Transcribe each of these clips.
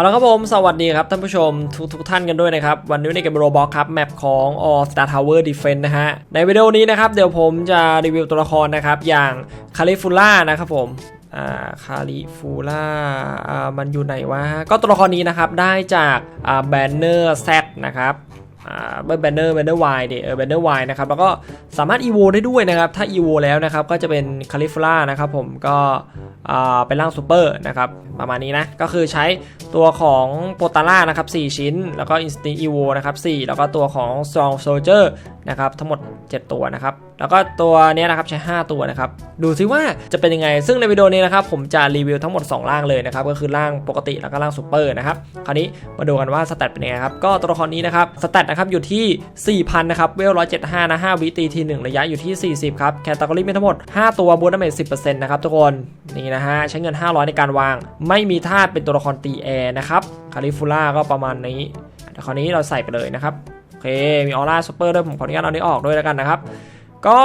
เอาละครับผม สวัสดีครับท่านผู้ชมทุกทุกท่านกันด้วยนะครับ วันนี้ในเกมโรบอกครับ แมปของ All Star Tower Defense นะฮะ ในวิดีโอนี้นะครับ เดี๋ยวผมจะรีวิวตัวละครนะครับ อย่างคาลิฟูล่านะครับผมอ่าคาลิฟูล่าอ่ามันอยู่ไหนวะ ก็ตัวละครนี้นะครับ ได้จากอ่าแบนเนอร์แซนะครับ แบนเนอร์แบนเนอร์วายเนี่ยแบนเนอร์วายนะครับแล้วก็สามารถอีโวได้ด้วยนะครับ ถ้าอีโวแล้วนะครับก็จะเป็นคาลิฟล่านะครับผมก็เป็นร่างซูเปอร์นะครับประมาณนี้นะ ก็คือใช้ตัวของโปตาร่านะครับ4ชิ้น แล้วก็อินสติอีโวนะครับ4แล้วก็ตัวของซองโซเจอร์นะครับทั้งหมด 7 ตัวนะครับ แล้วก็ตัวนี้นะครับใช้ 5 ตัวนะครับ ดูซิว่าจะเป็นยังไง ซึ่งในวิดีโอนี้นะครับผมจะรีวิวทั้งหมด 2 ร่างเลยนะครับ ก็คือร่างปกติแล้วก็ร่างซูเปอร์นะครับ คราวนี้มาดูกันว่าสแตทเป็นยังไงครับ ก็ตัวละครนี้นะครับสแตทนะครับอยู่ที่ 4,000 นะครับ เวล 175 นะ 5 วิตีที 1 ระยะอยู่ที่ 40 ครับ แคตตากรีมีทั้งหมด 5 ตัวบูทดาเมจ10%นะครับทุกคน นี่นะฮะใช้เงิน 500 ในการวาง ไม่มีธาตุเป็นตัวละครตีแอร์นะครับคาลิฟูล่าก็ประมาณนี้แต่คราวนี้เราใส่ไปเลยนะครับโอเคมีออร่าซูเปอร์ด้วยผมขออนุญาตเอานี้ออกด้วยแล้วกันนะครับ ก็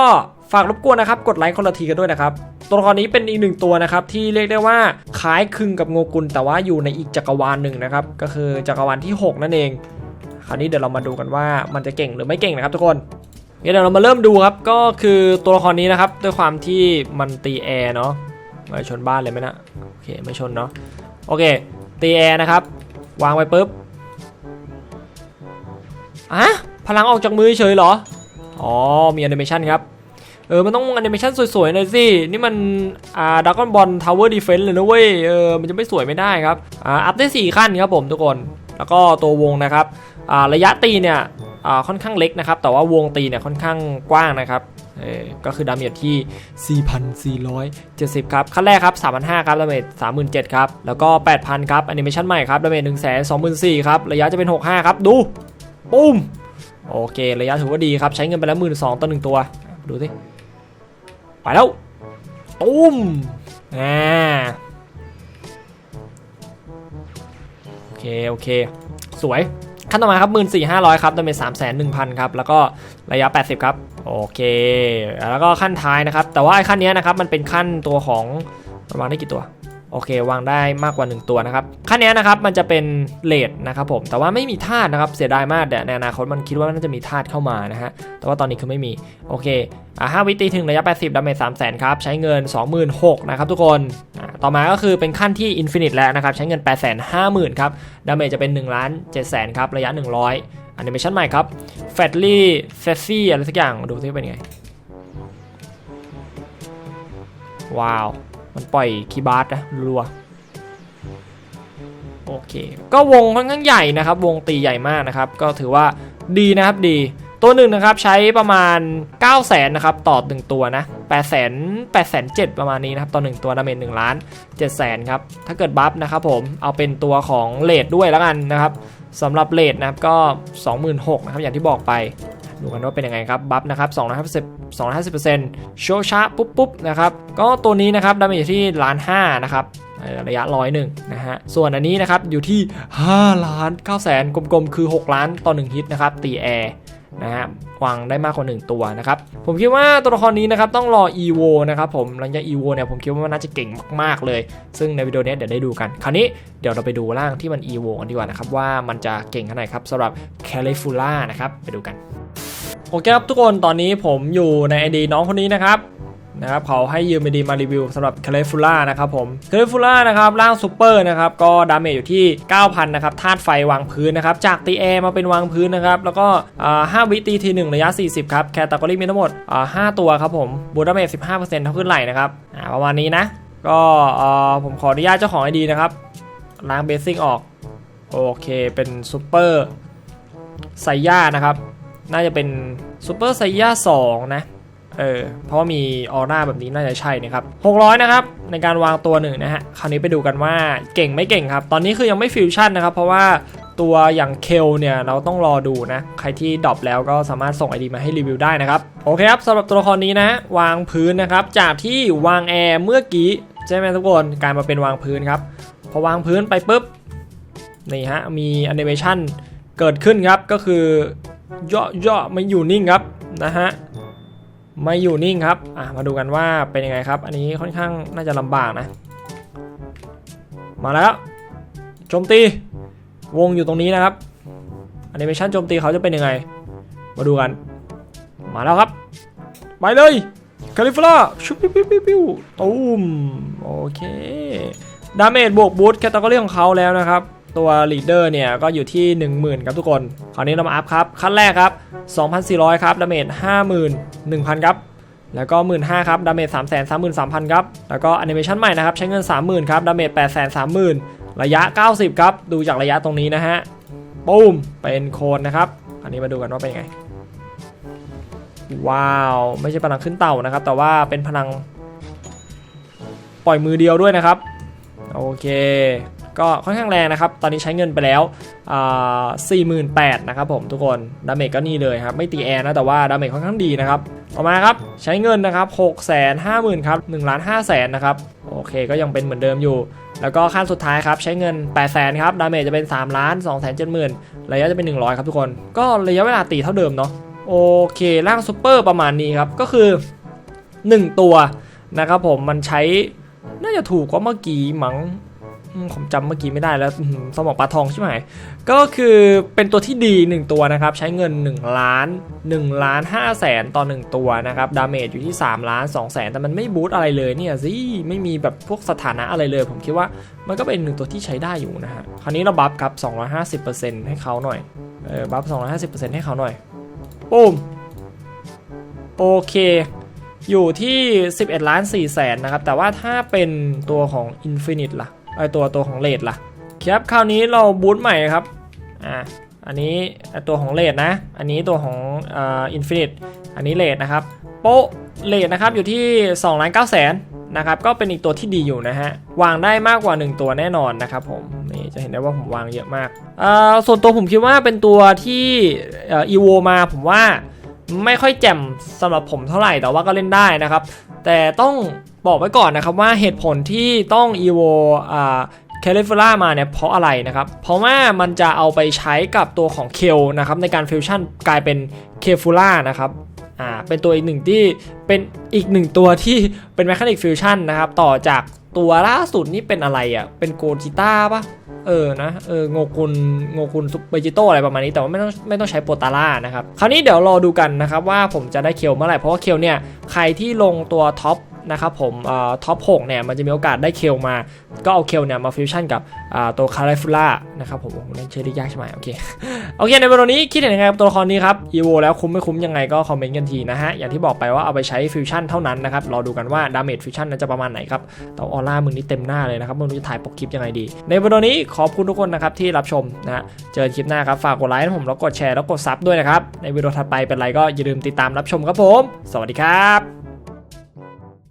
ฝากรบกวนนะครับ กดไลค์คนละทีกันด้วยนะครับ ตัวละครนี้เป็นอีกหนึ่งตัวนะครับ ที่เรียกได้ว่าคล้ายคลึงกับโงกุลแต่ว่าอยู่ในอีกจักรวาลหนึ่งนะครับ ก็คือจักรวาลที่ 6 นั่นเอง คราวนี้เดี๋ยวเรามาดูกันว่ามันจะเก่งหรือไม่เก่งนะครับทุกคนเดี๋ยวเรามาเริ่มดูครับก็คือตัวละครนี้นะครับด้วยความที่มันตีแอร์เนาะไมาชนบ้านเลยไหมนะโอเคไม่ชนเนาะโอเคตีแอร์นะครับ วางไว้ปุ๊บอะพลังออกจากมือเฉยเหรอ อ๋อ มีแอนิเมชันครับ เออ มันต้องแอนิเมชันสวยๆหน่อยสิ นี่มัน อ่าดักกอนบอลทาวเวอร์ดีเฟนส์เลยนะเว้ย เออ มันจะไม่สวยไม่ได้ครับ อ่า อัพได้ 4 ขั้นครับผมทุกคน แล้วก็ตัววงนะครับ อ่า ระยะตีเนี่ย อ่า ค่อนข้างเล็กนะครับ แต่ว่าวงตีเนี่ยค่อนข้างกว้างนะครับ เออ ก็คือดาเมจที่ 4,470 ครับ ขั้นแรกครับ3,500ครับดาเมจ37,000ครับ แล้วก็ 8,000 ครับแอนิเมชันใหม่ครับดาเมจ124,000ครับ ระยะจะเป็น 65 ครับ ดู ปุ้ม โอเค ระยะถือว่าดีครับ ใช้เงินไปแล้ว12,000ต่อหนึ่งตัว ดูสิ ไปแล้วปุ้มอ่าโอเค โอเค สวย ขั้นต่อมาครับ14,500ครับดาเมจ3,100,000ครับ แล้วก็ระยะ80ครับ โอเค แล้วก็ขั้นท้ายนะครับ แต่ว่าไอ้ขั้นเนี้ยนะครับ มันเป็นขั้นตัวของประมาณได้กี่ตัว โอเค วางได้มากกว่า 1 ตัวนะครับขั้นเนี้ยนะครับมันจะเป็นเลดนะครับผมแต่ว่าไม่มีธาตุนะครับเสียดายมากแต่ในอนาคตมันคิดว่าน่าจะมีธาตุเข้ามานะฮะแต่ว่าตอนนี้คือไม่มีโอเคอ่า5วิตีถึงระยะ 80ดาเมจ3 0 0 0 0ครับใช้เงิน 26,000นะครับทุกคนต่อมาก็คือเป็นขั้นที่อินฟินิตแล้วนะครับใช้เงิน 850,000ครับดาเมจจะเป็น1ล้าน7แสนครับระยะ 100แอนิเมชันใหม่ครับแฟตลี่เซซี่อะไรสักอย่างดูซิเป็นยังไงว้าว มันปล่อยคีย์บาร์ดนะรัวโอเค ก็วงค่อนข้างใหญ่นะครับ วงตีใหญ่มากนะครับ ก็ถือว่าดีนะครับดี ตัวหนึ่งนะครับใช้ประมาณ 9 0 0 0 0นนะครับต่อหนึ่งตัวนะ8 0 0 0 0 8 0 0 0ประมาณนี้นะครับต่อหนึ่งตัวดาเมจ1ล้าน7แสนครับ ถ้าเกิดบัฟนะครับผม เอาเป็นตัวของเลดด้วยแล้วกันนะครับสำหรับเลดนะครับก็ 26,000นะครับอย่างที่บอกไป ดูกันว่าเป็นยังไงครับ บัฟนะครับ250 250%โชชาปุ๊บปุ๊บนะครับ ก็ตัวนี้นะครับดาเมจอยู่ที่ล้านห้านะครับระยะร้อยหนึ่งนะฮะ ส่วนอันนี้นะครับอยู่ที่ 5 ล้าน9แสนกลมๆ คือ 6 ล้านต่อ 1 ฮิตนะครับ ตีแอร์นะฮะวางได้มากกว่า 1 ตัวนะครับ ผมคิดว่าตัวละครนี้นะครับต้องรอ EVO นะครับผมหลังจาก EVO เนี่ยผมคิดว่ามันน่าจะเก่งมากๆเลย ซึ่งในวิดีโอนี้เดี๋ยวได้ดูกัน คราวนี้เดี๋ยวเราไปดูร่างที่มัน EVO กันดีกว่านะครับว่ามันจะเก่งขนาดไหนครับสำหรับ c a l i f u l a นะครับไปดูกัน โอเคครับทุกคนตอนนี้ผมอยู่ใน ID น้องคนนี้นะครับนะครับเขาให้ยืม ID มารีวิวสำหรับ c a l i f u l a นะครับผม c a l i f u l a นะครับร่างซูเปอร์นะครับก็ดาเมจอยู่ที่ 9,000 นะครับธาตุไฟวางพื้นนะครับจากตีแอร์มาเป็นวางพื้นนะครับแล้วก็อ่าวิตีที1ระยะ 40 ครับ แคตตากรีมีทั้งหมดอ่าตัวครับผมบูดาเมจ 15%เท่าขึ้นไหลนะครับประมาณนี้นะ ก็ผมขออนุญาตเจ้าของ ID นะครับล้างเบสซิ่งออกโอเคเป็นซูเปอร์ไซย่านะครับ น่าจะเป็นซูเปอร์ไซย่า2นะเออเพราะว่ามีออร่าแบบนี้น่าจะใช่นะครับ 600 นะครับ ในการวางตัวหนึ่งนะฮะ คราวนี้ไปดูกันว่าเก่งไม่เก่งครับ ตอนนี้คือยังไม่ฟิวชั่นนะครับ เพราะว่าตัวอย่างเคลเนี่ยเราต้องรอดูนะ ใครที่ดรอปแล้วก็สามารถส่งไอดีมาให้รีวิวได้นะครับ โอเคครับสำหรับตัวละครนี้นะ วางพื้นนะครับ จากที่วางแอร์เมื่อกี้ใช่ไหมทุกคนกลายมาเป็นวางพื้นครับ พอวางพื้นไปปุ๊บนี่ฮะมีแอนิเมชันเกิดขึ้นครับก็คือ ย่อย่อไม่อยู่นิ่งครับนะฮะไม่อยู่นิ่งครับอะมาดูกันว่าเป็นยังไงครับ อันนี้ค่อนข้างน่าจะลำบากนะ มาแล้วโจมตีวงอยู่ตรงนี้นะครับแอนิเมชันโจมตีเขาจะเป็นยังไง มาดูกัน มาแล้วครับไปเลยคาลิฟลาชุบปิ้วปิ้วปิ้วตูมโอเคดาเมจบวกบูทแคตตากรีของเขาแล้วนะครับ ตัวลีดเดอร์เนี่ยก็อยู่ที่ 10,000ครับทุกคน คราวนี้เรามาอัพครับขั้นแรกครับ 2,400 ครับดาเมจ51,000 ครับแล้วก็15,000ครับดาเมจ333,000ครับแล้วก็แอนิเมชันใหม่นะครับใช้เงิน 30,000ครับดาเมจ830,000ระยะ 90 ครับ ดูจากระยะตรงนี้นะฮะปุ้มเป็นโคนนะครับ อันนี้มาดูกันว่าเป็นยังไง ว้าว ไม่ใช่พลังขึ้นเต่านะครับ แต่ว่าเป็นพลัง ปล่อยมือเดียวด้วยนะครับ โอเค ก็ค่อนข้างแรงนะครับ ตอนนี้ใช้เงินไปแล้วสี่หมื่นแปดนะครับผมทุกคนดาเมจก็นี่เลยครับ ไม่ตีแอร์นะ แต่ว่าดาเมจค่อนข้างดีนะครับต่อมาครับ ใช้เงินนะครับ6 5 0 0 0 0ครับ1ล้าน5แสนนะครับโอเคก็ยังเป็นเหมือนเดิมอยู่ แล้วก็ขั้นสุดท้ายครับ ใช้เงิน 8 0 0แสนครับ ดาเมจจะเป็น 3 ล้าน2 7 0 0 0 0ระยะจะเป็น 100 ครับทุกคน ก็ระยะเวลาตีเท่าเดิมเนาะ โอเค ร่างซูเปอร์ประมาณนี้ครับ ก็คือ 1 ตัวนะครับผม มันใช้น่าจะถูกกว่าเมื่อกี้มั้ง ผมจำเมื่อกี้ไม่ได้แล้วสมองปลาทองใช่ไหมก็คือเป็นตัวที่ดี 1 ตัวนะครับ ใช้เงิน 1 ล้าน 1 ล้าน5แสนต่อ 1 ตัวนะครับ ดาเมจอยู่ที่ 3 ล้าน2แสนแต่มันไม่บูตอะไรเลยเนี่ยสิไม่มีแบบพวกสถานะอะไรเลย ผมคิดว่ามันก็เป็นหนึ่งตัวที่ใช้ได้อยู่นะฮะ คราวนี้เราบัฟครับ 250%ให้เขาหน่อย เออบัฟ 250%ให้เขาหน่อยปุ้มโอเคอยู่ที่ 11 ล้าน4แสนนะครับ แต่ว่าถ้าเป็นตัวของ Infinite ล่ะ ไอตัวตัวของเลดล่ะครับคราวนี้เราบูตใหม่ครับอ่าอันนี้ตัวของเลดนะ อันนี้ตัวของอ่า Infinite อันนี้เลดนะครับ โปะเลดนะครับอยู่ที่2ล้าน9แสนนะครับก็เป็นอีกตัวที่ดีอยู่นะฮะ วางได้มากกว่า 1 ตัวแน่นอนนะครับผมนี่จะเห็นได้ว่าผมวางเยอะมากอ่าส่วนตัวผมคิดว่าเป็นตัวที่อีโวมาผมว่าไม่ค่อยแจ่มสำหรับผมเท่าไหร่แต่ว่าก็เล่นได้นะครับ แต่ต้อง บอกไว้ก่อนนะครับว่าเหตุผลที่ต้อง evo อ่าเคลิฟล่ามาเนี่ยเพราะอะไรนะครับ เพราะว่ามันจะเอาไปใช้กับตัวของเคลนะครับในการฟิวชั่นกลายเป็นเคฟูล่านะครับอ่าเป็นตัวอีกหนึ่งที่เป็นอีกหนึ่งตัวที่เป็นแมคานิกฟิวชั่นนะครับต่อจากตัวล่าสุดนี่เป็นอะไรอะ่ะเป็นโกจิต้าปะเออนะเออโงกุลโงกุลซุปเปอร์จิโตอะไรประมาณนี้แต่ว่าไม่ต้องไม่ต้องใช้โปรตาร่านะครับ คราวนี้เดี๋ยวรอดูกันนะครับว่าผมจะได้เคลเมื่อไหร่เพราะว่าเคลเนี่ยใครที่ลงตัวท็อป นะครับผมท็อป6เนี่ยมันจะมีโอกาสได้เคลมา ก็เอาเคลเนี่ยมาฟิวชั่นกับตัวคาราฟูล่านะครับผมนั่นเชื่อได้ยากใช่ไหมโอเคโอเคในวันนี้คิดเห็นยังไงกับตัวละครนี้ครับอีโวแล้วคุ้มไม่คุ้มยังไงก็คอมเมนต์กันทีนะฮะอย่างที่บอกไปว่าเอาไปใช้ฟิวชั่นเท่านั้นนะครับรอดูกันว่าดาเมจฟิวชั่นนั้นจะประมาณไหนครับแต่ออร่ามึงนี่เต็มหน้าเลยนะครับมึงจะถ่ายปกคลิปยังไงดี ในวันนี้ขอบคุณทุกคนนะครับที่รับชมนะฮะเจอกันคลิปหน้าครับฝากกดไลค์ให้ผมแล้วกดแชร์แล้วกดซับด้วยนะครับในวิดีโอถัดไปเป็นไรก็อย่าลืมติดตามรับชมครับผม สวัสดีครับ